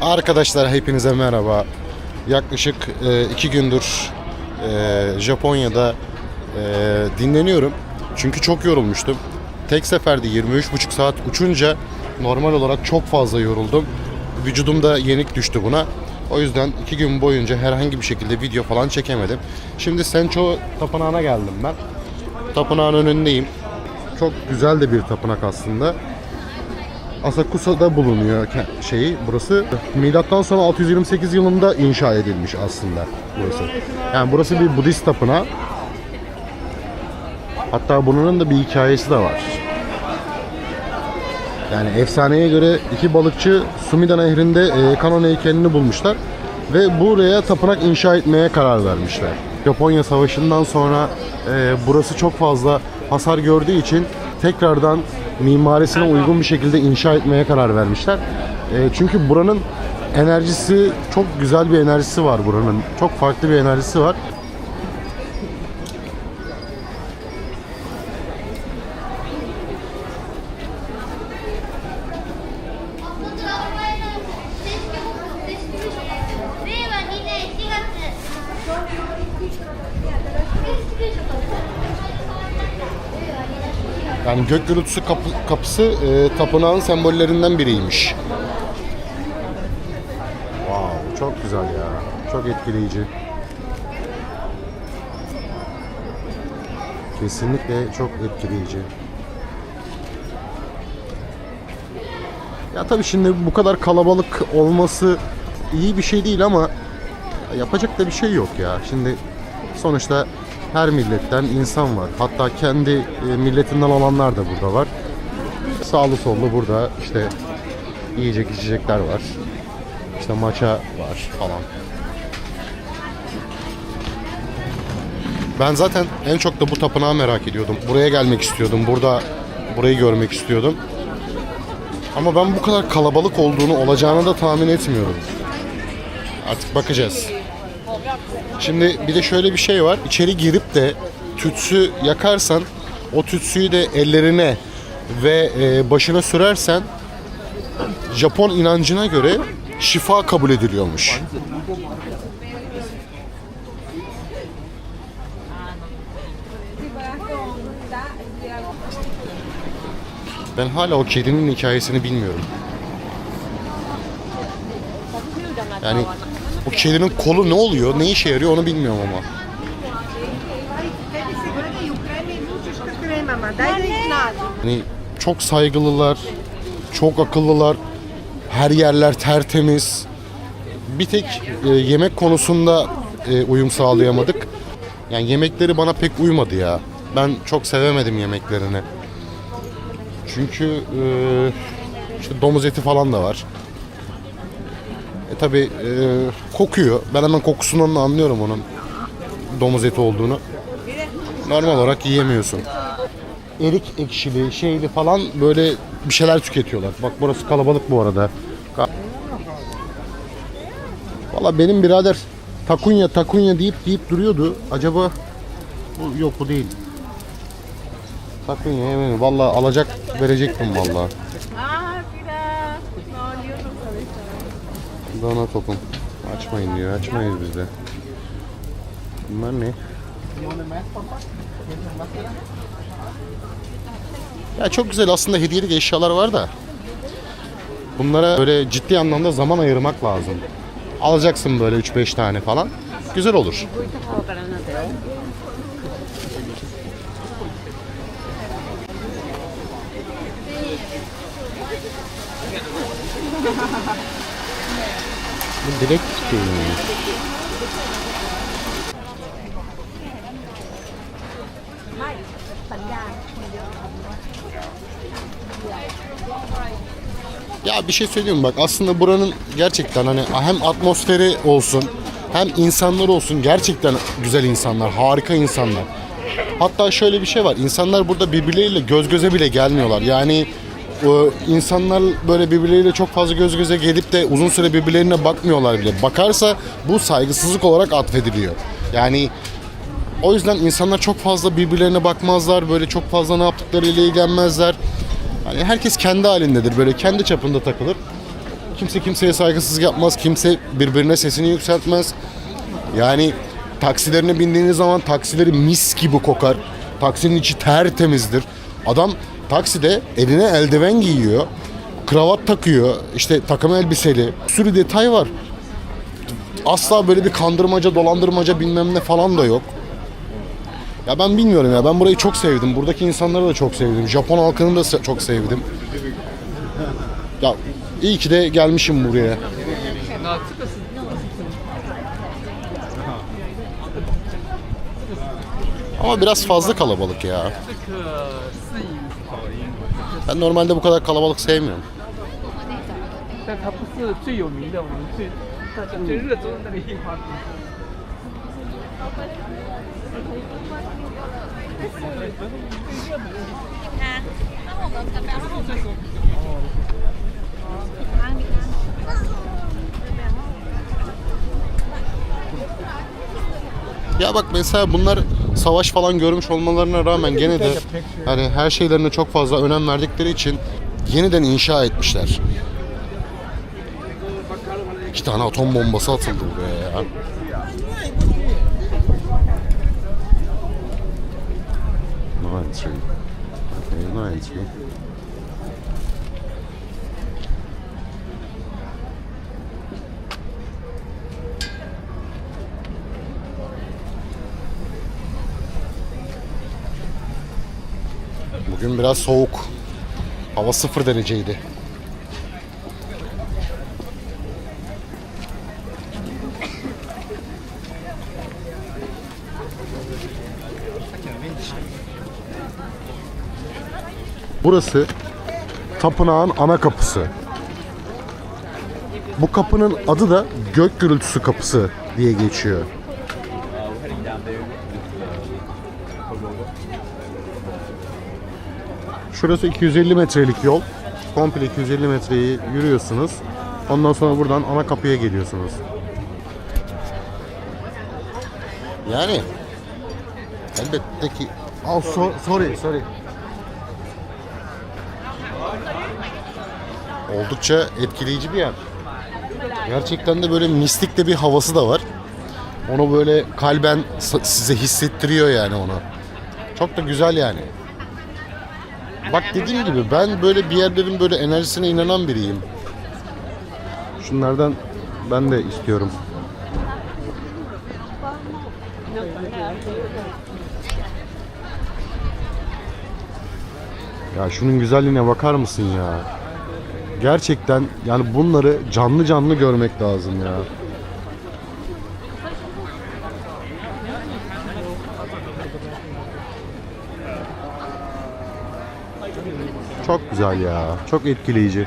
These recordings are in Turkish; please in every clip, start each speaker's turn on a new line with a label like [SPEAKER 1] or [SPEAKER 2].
[SPEAKER 1] Arkadaşlar hepinize merhaba. Yaklaşık e, iki gündür e, Japonya'da e, dinleniyorum. Çünkü çok yorulmuştum. Tek seferde 23,5 saat uçunca normal olarak çok fazla yoruldum. Vücudum da yenik düştü buna. O yüzden iki gün boyunca herhangi bir şekilde video falan çekemedim. Şimdi Sencho Tapınağı'na geldim ben. Tapınağın önündeyim. Çok güzel de bir tapınak aslında. Asakusa'da bulunuyor şeyi burası. Milattan sonra 628 yılında inşa edilmiş aslında burası. Yani burası bir Budist tapınağı. Hatta bunun da bir hikayesi de var. Yani efsaneye göre iki balıkçı Sumida Nehri'nde e, Kanon heykelini bulmuşlar ve buraya tapınak inşa etmeye karar vermişler. Japonya Savaşı'ndan sonra e, burası çok fazla hasar gördüğü için tekrardan mimarisine uygun bir şekilde inşa etmeye karar vermişler. E, çünkü buranın enerjisi çok güzel bir enerjisi var buranın. Çok farklı bir enerjisi var. Gök gürültüsü kapı- kapısı e, tapınağın sembollerinden biriymiş. Wow, çok güzel ya. Çok etkileyici. Kesinlikle çok etkileyici. Ya tabii şimdi bu kadar kalabalık olması iyi bir şey değil ama yapacak da bir şey yok ya. Şimdi sonuçta her milletten insan var. Hatta kendi e, milletinden olanlar da burada var. Sağlı sollu burada işte yiyecek içecekler var. İşte maça var falan. Ben zaten en çok da bu tapınağı merak ediyordum. Buraya gelmek istiyordum. Burada burayı görmek istiyordum. Ama ben bu kadar kalabalık olduğunu olacağını da tahmin etmiyorum. Artık bakacağız. Şimdi bir de şöyle bir şey var. İçeri girip de tütsü yakarsan o tütsüyü de ellerine ve e, başına sürersen Japon inancına göre şifa kabul ediliyormuş. Ben hala o kedinin hikayesini bilmiyorum. Yani o kedinin kolu ne oluyor, ne işe yarıyor onu bilmiyorum ama. Hani çok saygılılar, çok akıllılar, her yerler tertemiz. Bir tek e, yemek konusunda e, uyum sağlayamadık. Yani yemekleri bana pek uymadı ya. Ben çok sevemedim yemeklerini. Çünkü e, işte domuz eti falan da var. E tabi e, kokuyor. Ben hemen kokusundan da anlıyorum onun domuz eti olduğunu. Normal olarak yiyemiyorsun. Erik ekşili, şeyli falan böyle bir şeyler tüketiyorlar. Bak burası kalabalık bu arada. Valla benim birader takunya takunya deyip deyip duruyordu. Acaba bu yok bu değil. Takunya eminim. Valla alacak verecektim valla. Dana topum. Açmayın diyor. Açmayız biz de. Bunlar ne? Ya çok güzel aslında hediyelik eşyalar var da. Bunlara böyle ciddi anlamda zaman ayırmak lazım. Alacaksın böyle 3-5 tane falan. Güzel olur. Bu direkt şey mi? Ya bir şey söyleyeyim bak aslında buranın gerçekten hani hem atmosferi olsun hem insanlar olsun gerçekten güzel insanlar, harika insanlar. Hatta şöyle bir şey var. insanlar burada birbirleriyle göz göze bile gelmiyorlar. Yani insanlar böyle birbirleriyle çok fazla göz göze gelip de uzun süre birbirlerine bakmıyorlar bile. Bakarsa bu saygısızlık olarak atfediliyor. Yani o yüzden insanlar çok fazla birbirlerine bakmazlar. Böyle çok fazla ne yaptıklarıyla ilgilenmezler. Hani herkes kendi halindedir. Böyle kendi çapında takılır. Kimse kimseye saygısızlık yapmaz. Kimse birbirine sesini yükseltmez. Yani taksilerine bindiğiniz zaman taksileri mis gibi kokar. Taksinin içi tertemizdir. Adam takside eline eldiven giyiyor. Kravat takıyor. işte takım elbiseli. Bir sürü detay var. Asla böyle bir kandırmaca, dolandırmaca bilmem ne falan da yok. Ya ben bilmiyorum ya. Ben burayı çok sevdim. Buradaki insanları da çok sevdim. Japon halkını da çok sevdim. Ya iyi ki de gelmişim buraya. Ama biraz fazla kalabalık ya. Ben normalde bu kadar kalabalık sevmiyorum.
[SPEAKER 2] 但它不是最有名的，我们最大家最热衷的那个樱花饼。
[SPEAKER 1] Ya bak mesela bunlar savaş falan görmüş olmalarına rağmen gene de hani her şeylerine çok fazla önem verdikleri için yeniden inşa etmişler. İki tane atom bombası atıldı buraya ya. No entry. Okay, no entry. Biraz soğuk. Hava sıfır dereceydi. Burası tapınağın ana kapısı. Bu kapının adı da gök gürültüsü kapısı diye geçiyor. Şurası 250 metrelik yol. Komple 250 metreyi yürüyorsunuz. Ondan sonra buradan ana kapıya geliyorsunuz. Yani elbette ki Oh, so- sorry, sorry. Oldukça etkileyici bir yer. Gerçekten de böyle mistik de bir havası da var. Onu böyle kalben size hissettiriyor yani onu. Çok da güzel yani. Bak dediğim gibi ben böyle bir yerlerin böyle enerjisine inanan biriyim. Şunlardan ben de istiyorum. Ya şunun güzelliğine bakar mısın ya? Gerçekten yani bunları canlı canlı görmek lazım ya. Çok güzel ya. Çok etkileyici.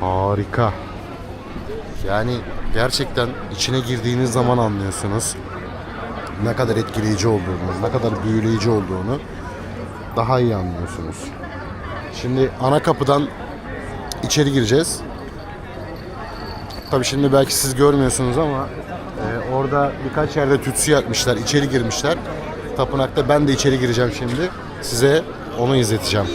[SPEAKER 1] Harika. Yani gerçekten içine girdiğiniz zaman anlıyorsunuz ne kadar etkileyici olduğunu, ne kadar büyüleyici olduğunu daha iyi anlıyorsunuz. Şimdi ana kapıdan içeri gireceğiz. Tabii şimdi belki siz görmüyorsunuz ama e, orada birkaç yerde tütsü yakmışlar, içeri girmişler. Tapınakta ben de içeri gireceğim şimdi. Size onu izleteceğim.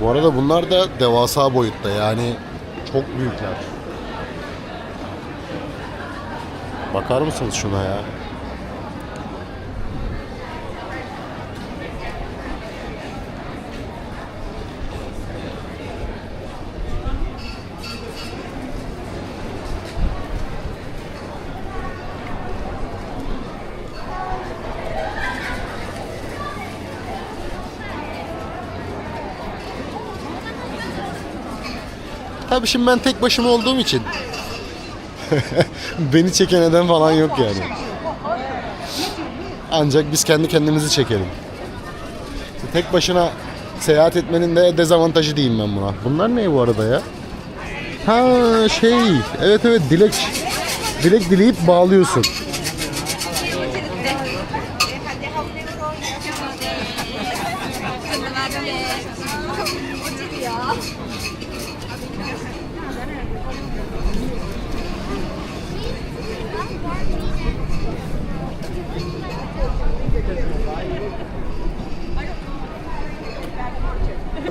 [SPEAKER 1] Bu arada bunlar da devasa boyutta yani çok büyükler. Bakar mısınız şuna ya? Tabii şimdi ben tek başıma olduğum için beni çeken eden falan yok yani. Ancak biz kendi kendimizi çekelim. Tek başına seyahat etmenin de dezavantajı diyeyim ben buna. Bunlar ne bu arada ya? Ha şey, evet evet dilek dilek dileyip bağlıyorsun.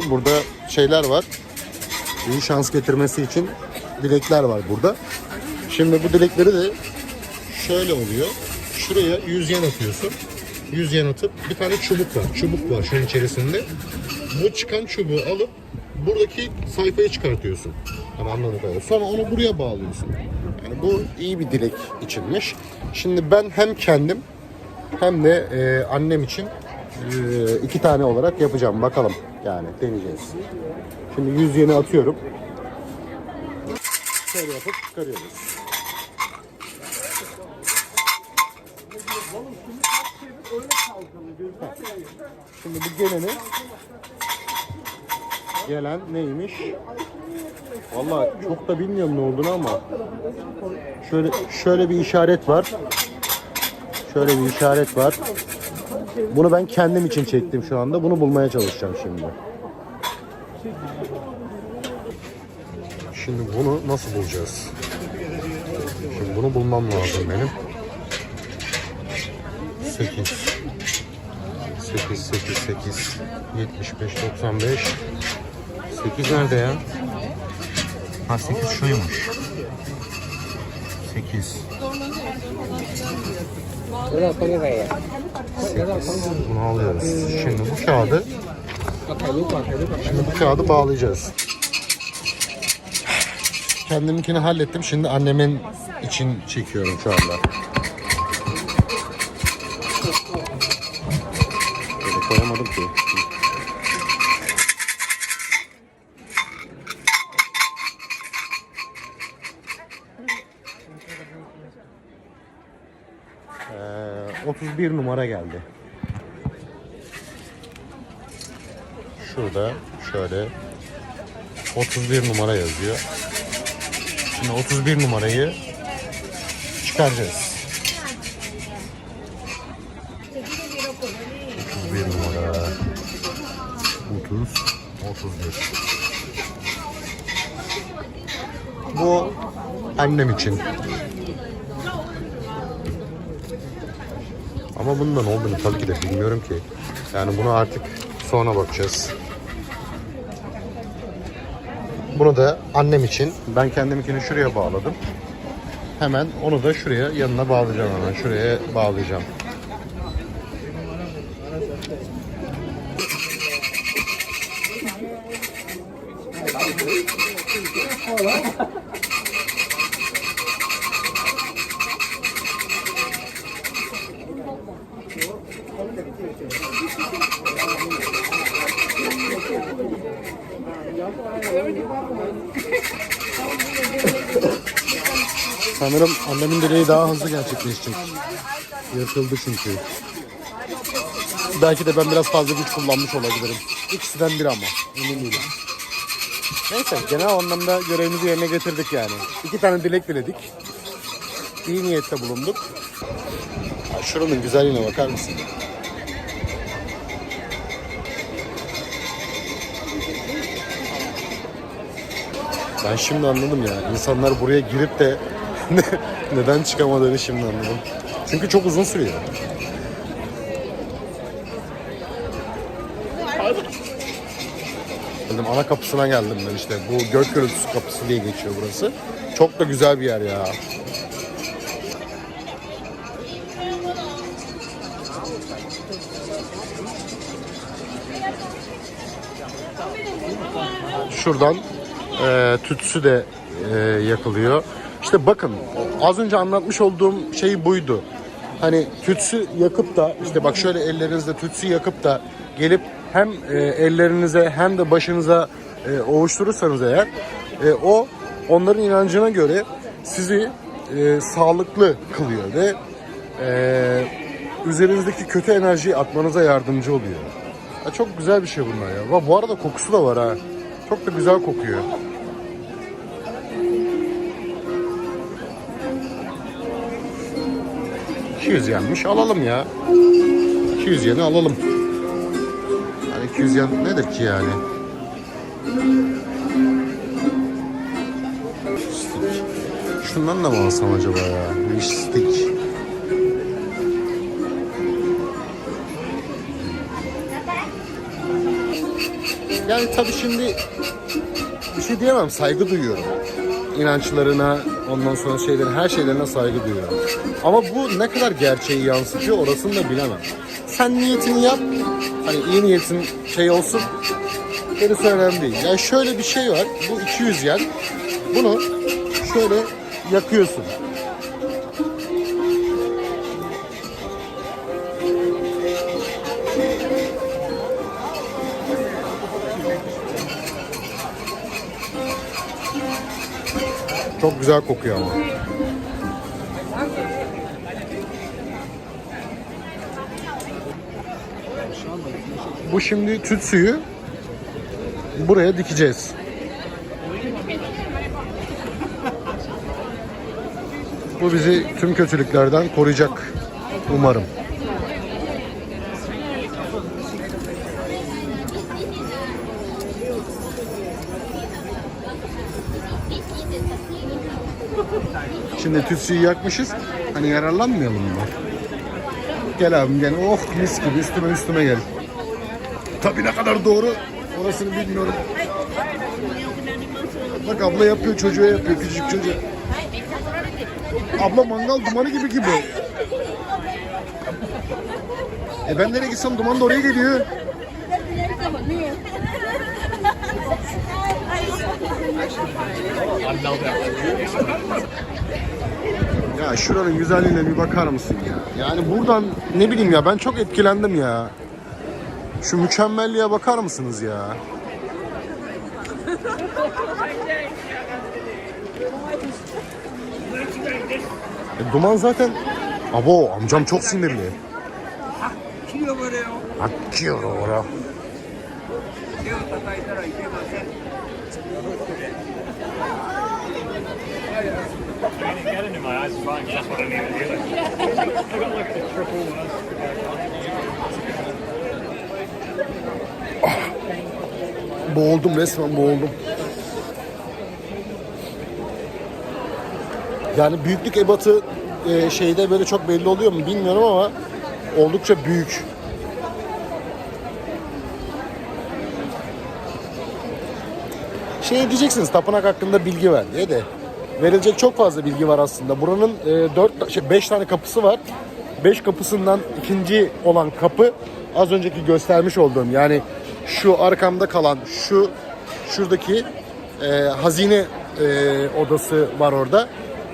[SPEAKER 1] Burada şeyler var. İyi şans getirmesi için dilekler var burada. Şimdi bu dilekleri de şöyle oluyor. Şuraya 100 yen atıyorsun. 100 yen atıp bir tane çubuk var. Çubuk var şunun içerisinde. Bu çıkan çubuğu alıp buradaki sayfayı çıkartıyorsun. Hani anladığım kadarıyla. Sonra onu buraya bağlıyorsun. Yani bu iyi bir dilek içinmiş. Şimdi ben hem kendim hem de e, annem için e, iki tane olarak yapacağım. Bakalım yani deneyeceğiz. Şimdi 100 yeni atıyorum. Şöyle yapıp çıkarıyoruz. Şimdi bu geleni gelen neymiş? Vallahi çok da bilmiyorum ne olduğunu ama şöyle şöyle bir işaret var. Şöyle bir işaret var. Bunu ben kendim için çektim şu anda. Bunu bulmaya çalışacağım şimdi. Şimdi bunu nasıl bulacağız? Şimdi bunu bulmam lazım benim. 8 8 8 8 75 95 8 nerede ya? Ha 8 şuymuş. 8 Bunu alıyoruz. Şimdi bu kağıdı Şimdi bu kağıdı bağlayacağız. Kendiminkini hallettim. Şimdi annemin için çekiyorum şu anda. Böyle koyamadım ki. Ee, 31 numara geldi. Şurada şöyle 31 numara yazıyor. Şimdi 31 numarayı çıkaracağız. 31 numara. 30 31. Bu annem için. Ama bunun da ne olduğunu tabii ki de bilmiyorum ki. Yani bunu artık sonra bakacağız. Bunu da annem için. Ben kendiminkini şuraya bağladım. Hemen onu da şuraya yanına bağlayacağım hemen. Şuraya bağlayacağım. Sanırım annemin dileği daha hızlı gerçekleşecek. Yırtıldı çünkü. Belki de ben biraz fazla güç kullanmış olabilirim. İkisinden biri ama. Emin değilim. Neyse genel anlamda görevimizi yerine getirdik yani. İki tane dilek diledik. İyi niyette bulunduk. Ya şuranın güzelliğine bakar mısın? Ben şimdi anladım ya. İnsanlar buraya girip de neden çıkamadığını şimdi anladım. Çünkü çok uzun sürüyor. Geldim, ana kapısına geldim ben işte. Bu gök gürültüsü kapısı diye geçiyor burası. Çok da güzel bir yer ya. Şuradan e, tütsü de e, yakılıyor. İşte bakın az önce anlatmış olduğum şey buydu. Hani tütsü yakıp da işte bak şöyle ellerinizde tütsü yakıp da gelip hem e, ellerinize hem de başınıza e, ovuşturursanız eğer e, o onların inancına göre sizi e, sağlıklı kılıyor ve e, üzerinizdeki kötü enerjiyi atmanıza yardımcı oluyor. Ya çok güzel bir şey bunlar ya. Bu arada kokusu da var ha. Çok da güzel kokuyor. 200 yenmiş. Alalım ya. 200 yeni alalım. Hani 200 yen nedir ki yani? Stick. Şundan da mı alsam acaba ya? Wish stick. Yani tabii şimdi bir şey diyemem saygı duyuyorum. İnançlarına, ondan sonra şeylerin her şeylerine saygı duyuyorum. Ama bu ne kadar gerçeği yansıtıyor orasını da bilemem. Sen niyetini yap. Hani iyi niyetin şey olsun. Gerisi önemli değil. Yani şöyle bir şey var. Bu 200 yen. Bunu şöyle yakıyorsun. Çok güzel kokuyor ama. Bu şimdi tüt suyu buraya dikeceğiz. Bu bizi tüm kötülüklerden koruyacak umarım. Şimdi tütsüyü yakmışız. Hani yararlanmayalım mı? Gel abim gel. Oh mis gibi üstüme üstüme gel. Tabii ne kadar doğru orasını bilmiyorum. Bak abla yapıyor çocuğa yapıyor küçük çocuğa. Abla mangal dumanı gibi gibi. E ben nereye gitsem duman da oraya geliyor. Ya şuranın güzelliğine bir bakar mısın ya? Yani buradan ne bileyim ya ben çok etkilendim ya. Şu mükemmelliğe bakar mısınız ya? E, duman zaten... Abo amcam çok sinirli. Akıyor ora.
[SPEAKER 3] 手を Get,
[SPEAKER 4] get into my eyes is fine, that's what I need to do. I got like the triple ones.
[SPEAKER 1] Boğuldum resmen boğuldum. Yani büyüklük ebatı e, şeyde böyle çok belli oluyor mu bilmiyorum ama oldukça büyük. Şey diyeceksiniz tapınak hakkında bilgi ver diye de verilecek çok fazla bilgi var aslında. Buranın e, 4 şey 5 tane kapısı var. 5 kapısından ikinci olan kapı az önceki göstermiş olduğum yani şu arkamda kalan şu şuradaki e, hazine e, odası var orada.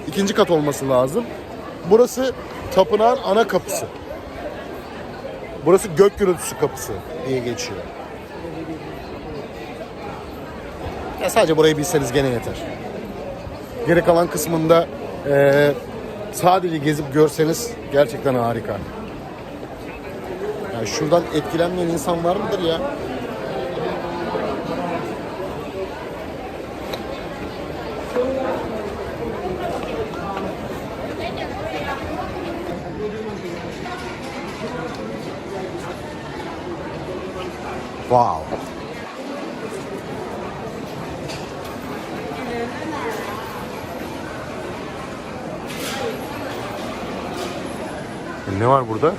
[SPEAKER 1] İkinci kat olması lazım. Burası tapınağın ana kapısı. Burası gök gürültüsü kapısı diye geçiyor. Ya sadece burayı bilseniz gene yeter. Geri kalan kısmında e, sadece gezip görseniz gerçekten harika. Ya şuradan etkilenmeyen insan var mıdır ya? Wow. Ne var burada?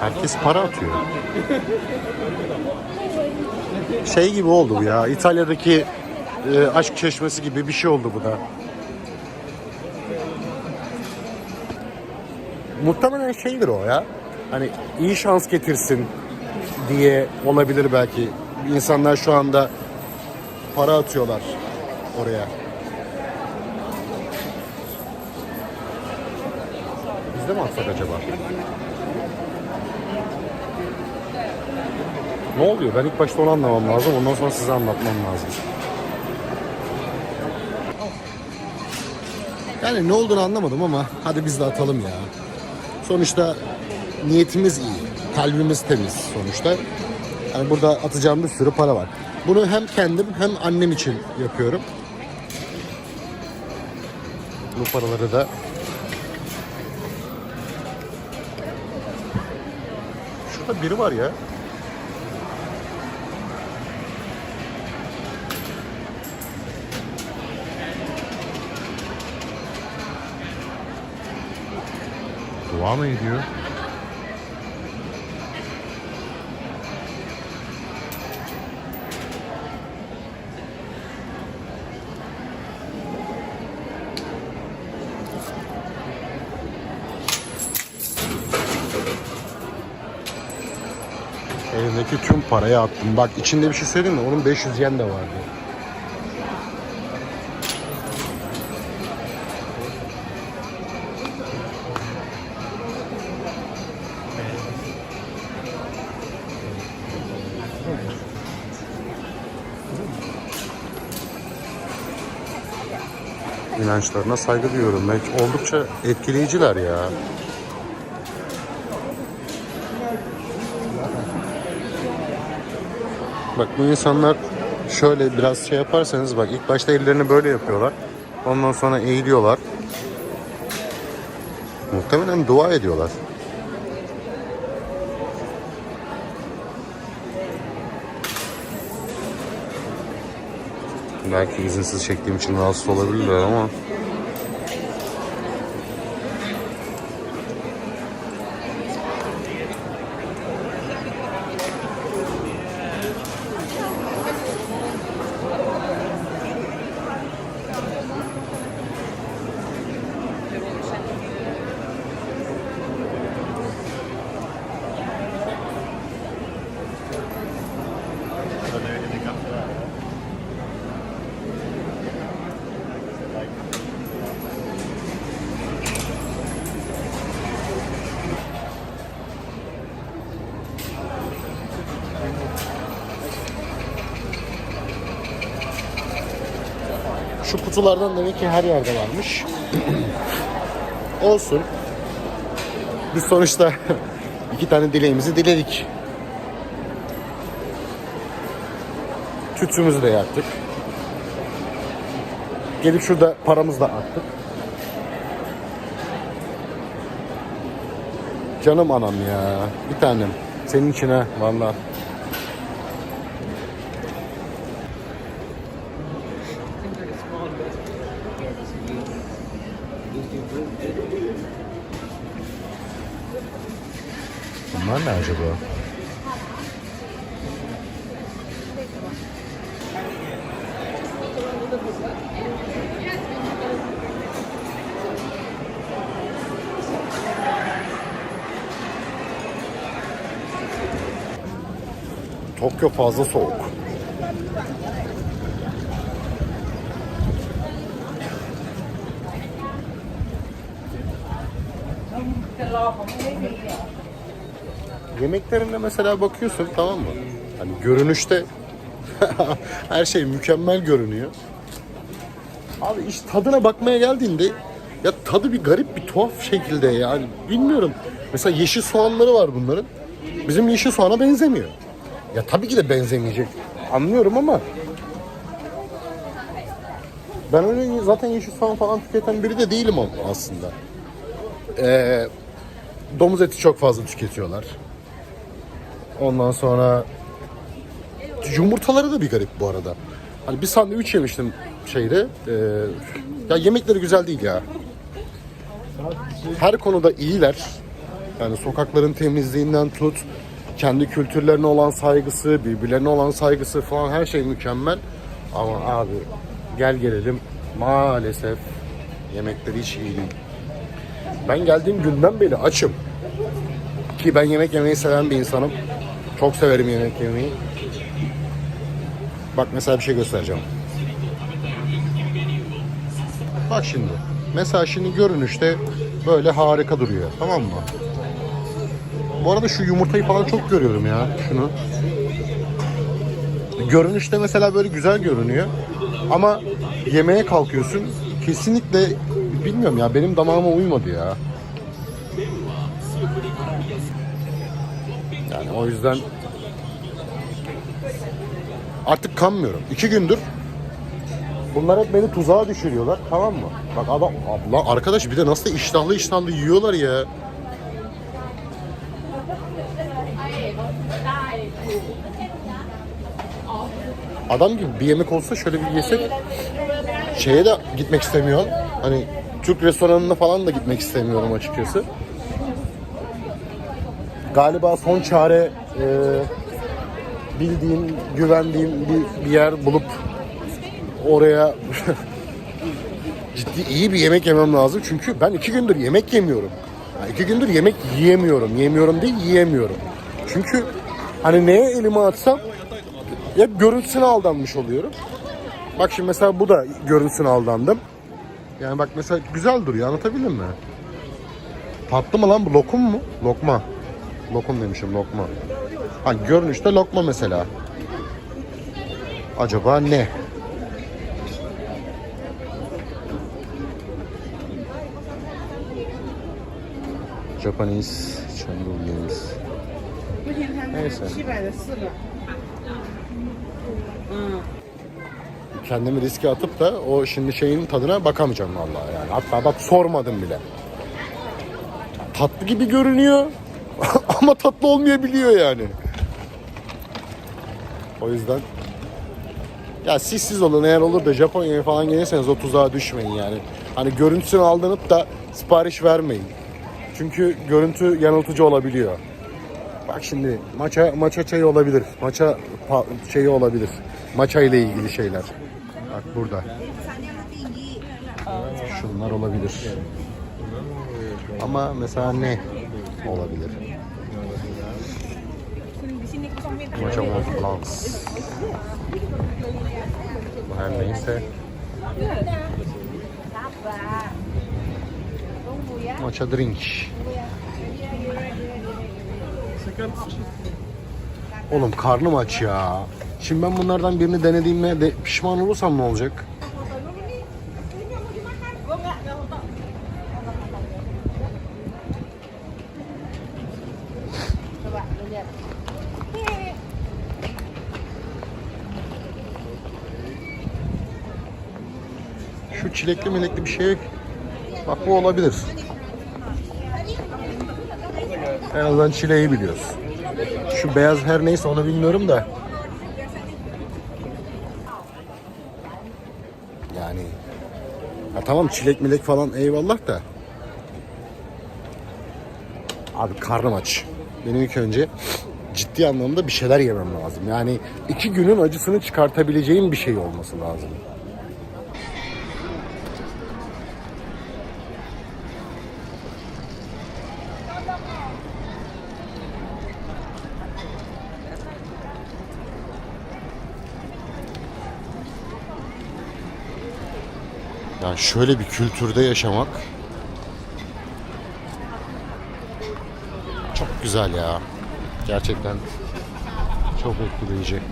[SPEAKER 1] Herkes para atıyor. Şey gibi oldu bu ya. İtalya'daki e, aşk çeşmesi gibi bir şey oldu bu da. Muhtemelen şeydir o ya. Hani iyi şans getirsin diye olabilir belki. İnsanlar şu anda para atıyorlar oraya. Biz de mi atsak acaba? Ne oluyor? Ben ilk başta onu anlamam lazım. Ondan sonra size anlatmam lazım. Yani ne olduğunu anlamadım ama hadi biz de atalım ya. Sonuçta niyetimiz iyi. Kalbimiz temiz sonuçta. Yani burada atacağım bir sürü para var. Bunu hem kendim hem annem için yapıyorum. Bu paraları da Şurada biri var ya. Dua ediyor? Elimdeki tüm parayı attım. Bak içinde bir şey söyleyeyim mi? Onun 500 yen de vardı. İnançlarına saygı duyuyorum. Belki oldukça etkileyiciler ya. Bak bu insanlar şöyle biraz şey yaparsanız bak ilk başta ellerini böyle yapıyorlar. Ondan sonra eğiliyorlar. Muhtemelen dua ediyorlar. Belki izinsiz çektiğim için rahatsız olabilirler ama kutulardan demek ki her yerde varmış. Olsun. Biz sonuçta iki tane dileğimizi diledik. Tütsümüzü de yaktık. Gelip şurada paramızı da attık. Canım anam ya. Bir tanem. Senin için ha vallahi. Ne acaba? Tokyo fazla soğuk. Yemeklerinde mesela bakıyorsun tamam mı? Hani görünüşte her şey mükemmel görünüyor. Abi iş tadına bakmaya geldiğinde ya tadı bir garip bir tuhaf şekilde yani bilmiyorum. Mesela yeşil soğanları var bunların. Bizim yeşil soğana benzemiyor. Ya tabii ki de benzemeyecek. Anlıyorum ama ben öyle zaten yeşil soğan falan tüketen biri de değilim aslında. Ee, domuz eti çok fazla tüketiyorlar. Ondan sonra yumurtaları da bir garip bu arada. Hani bir sandviç yemiştim şeyde. e, ya yemekleri güzel değil ya. Her konuda iyiler. Yani sokakların temizliğinden tut, kendi kültürlerine olan saygısı, birbirlerine olan saygısı falan her şey mükemmel. Ama abi gel gelelim maalesef yemekleri hiç iyi değil. Ben geldiğim günden beri açım. Ki ben yemek yemeyi seven bir insanım. Çok severim yemek yemeyi. Bak mesela bir şey göstereceğim. Bak şimdi. Mesela şimdi görünüşte böyle harika duruyor. Tamam mı? Bu arada şu yumurtayı falan çok görüyorum ya. Şunu. Görünüşte mesela böyle güzel görünüyor. Ama yemeğe kalkıyorsun. Kesinlikle bilmiyorum ya benim damağıma uymadı ya. O yüzden artık kanmıyorum. İki gündür bunlar hep beni tuzağa düşürüyorlar tamam mı? Bak adam abla arkadaş bir de nasıl iştahlı iştahlı yiyorlar ya. Adam gibi bir yemek olsa şöyle bir yesek şeye de gitmek istemiyorum. Hani Türk restoranına falan da gitmek istemiyorum açıkçası. Galiba son çare e, bildiğim, güvendiğim bir, bir yer bulup oraya ciddi iyi bir yemek yemem lazım. Çünkü ben iki gündür yemek yemiyorum. Yani iki gündür yemek yiyemiyorum. Yemiyorum değil, yiyemiyorum. Çünkü hani neye elimi atsam hep görüntüsüne aldanmış oluyorum. Bak şimdi mesela bu da görüntüsüne aldandım. Yani bak mesela güzel duruyor anlatabildim mi? Tatlı mı lan bu lokum mu? Lokma. Lokum demişim lokma. Ha görünüşte lokma mesela. Acaba ne? Japanese
[SPEAKER 5] chandelier meals.
[SPEAKER 1] Neyse. Kendimi riske atıp da o şimdi şeyin tadına bakamayacağım vallahi yani. Hatta bak sormadım bile. Tatlı gibi görünüyor. ama tatlı olmayabiliyor yani. O yüzden ya siz siz olun eğer olur da Japonya'ya falan gelirseniz o tuzağa düşmeyin yani. Hani görüntüsünü aldanıp da sipariş vermeyin. Çünkü görüntü yanıltıcı olabiliyor. Bak şimdi maça maça çayı olabilir. Maça şeyi olabilir. Maça ile ilgili şeyler. Bak burada. Şunlar olabilir. Ama mesela ne olabilir? Mont Blanc. Bu her neyse. Maça drink. Oğlum karnım aç ya. Şimdi ben bunlardan birini denediğimde de pişman olursam ne olacak? Şu çilekli melekli bir şey Bak bu olabilir. En azından çileği biliyoruz. Şu beyaz her neyse onu bilmiyorum da. Yani ya tamam çilek milek falan eyvallah da. Abi karnım aç. Benim ilk önce ciddi anlamda bir şeyler yemem lazım. Yani iki günün acısını çıkartabileceğim bir şey olması lazım. Şöyle bir kültürde yaşamak çok güzel ya. Gerçekten çok etkileyici.